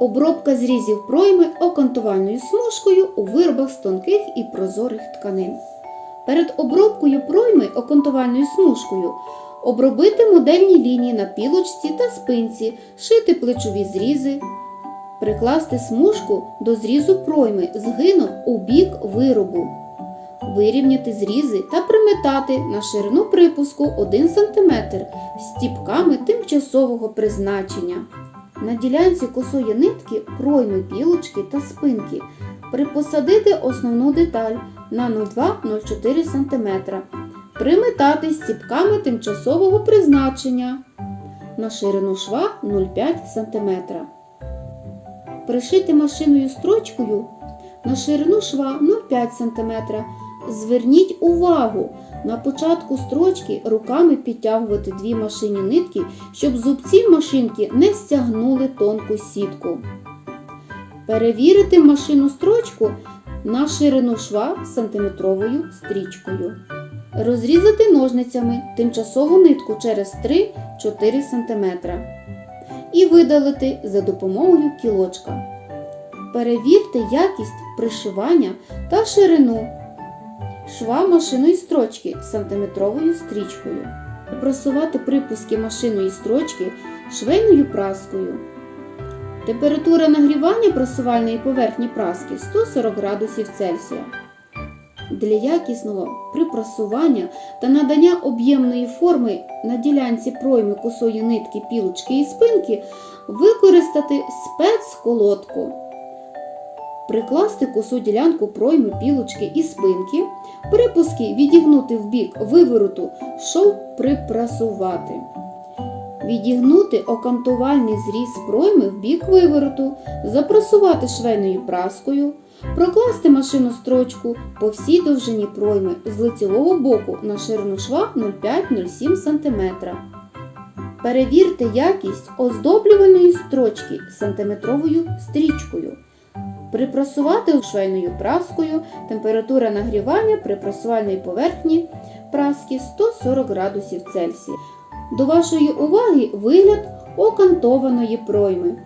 Обробка зрізів пройми окантувальною смужкою у виробах з тонких і прозорих тканин. Перед обробкою пройми окантувальною смужкою обробити модельні лінії на пілочці та спинці, шити плечові зрізи, прикласти смужку до зрізу пройми згином у бік виробу, вирівняти зрізи та приметати на ширину припуску 1 см стіпками тимчасового призначення. На ділянці косої нитки пройми пілочки та спинки припосадити основну деталь на 0,2-0,4 см. Приметати стіпками тимчасового призначення на ширину шва 0,5 см. Пришити машиною строчкою на ширину шва 0,5 см. Зверніть увагу, на початку строчки руками підтягувати дві машинні нитки, щоб зубці машинки не стягнули тонку сітку. Перевірити машину строчку на ширину шва сантиметровою стрічкою. Розрізати ножницями тимчасову нитку через 3-4 см. І видалити за допомогою кілочка. Перевірте якість пришивання та ширину шва машиної строчки сантиметровою стрічкою. Просувати припуски машиної строчки швейною праскою. Температура нагрівання просувальної поверхні праски 140 градусів Цельсія. Для якісного припрасування та надання об'ємної форми на ділянці пройми косої нитки пілочки і спинки використати спецколодку. Прикласти косу ділянку пройми пілочки і спинки, припуски відігнути в бік вивороту, шов припрасувати. Відігнути окантувальний зріз пройми в бік вивороту, запрасувати швейною праскою, прокласти машину строчку по всій довжині пройми з лицевого боку на ширину шва 0,5-0,7 см. Перевірте якість оздоблювальної строчки сантиметровою стрічкою. Припрасувати швейною праскою, температура нагрівання при прасувальній поверхні праски 140 градусів Цельсія. До вашої уваги вигляд окантованої пройми.